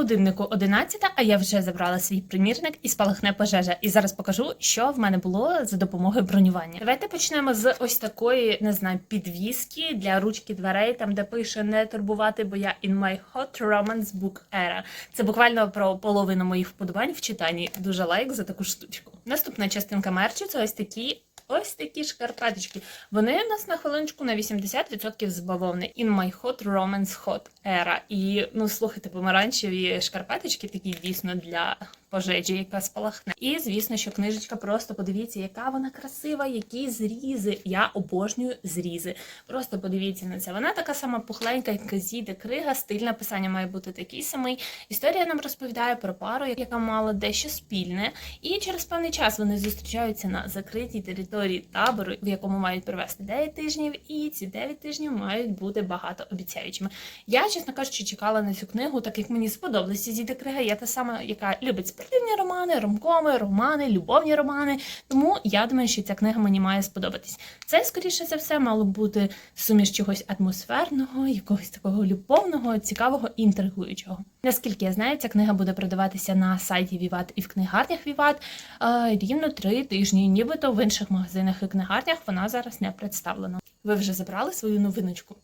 годиннику 11, а я вже забрала свій примірник і спалахне пожежа. І зараз покажу, що в мене було за допомогою бронювання. Давайте почнемо з ось такої, не знаю, підвіски для ручки дверей, там де пише не турбувати, бо я in my hot romance book era. Це буквально про половину моїх вподобань в читанні. Дуже лайк за таку штучку. Наступна частинка мерчу це ось такі. Ось такі шкарпеточки. Вони у нас на хвилиночку на 80% з бавовни. In my hot romance hot era. І ну слухайте, помаранчеві шкарпеточки такі дійсно для пожежі, яка спалахне. І звісно, що книжечка просто подивіться, яка вона красива, які зрізи. Я обожнюю зрізи. Просто подивіться на це. Вона така сама пухленька, як казіде крига, стиль написання має бути такий самий. Історія нам розповідає про пару, яка мала дещо спільне, і через певний час вони зустрічаються на закритій території табору, в якому мають провести 9 тижнів, і ці 9 тижнів мають бути багатообіцяючими. Я, чесно кажучи, чекала на цю книгу, так як мені сподобалася Зіда Крига. Я та сама, яка любить спортивні романи, ромкоми, романи, любовні романи. Тому я думаю, що ця книга мені має сподобатись. Це, скоріше за все, мало бути суміш чогось атмосферного, якогось такого любовного, цікавого і інтригуючого. Наскільки я знаю, ця книга буде продаватися на сайті Віват і в книгарнях Віват е, рівно три тижні. Нібито в інших магазинах і книгарнях вона зараз не представлена. Ви вже забрали свою новиночку?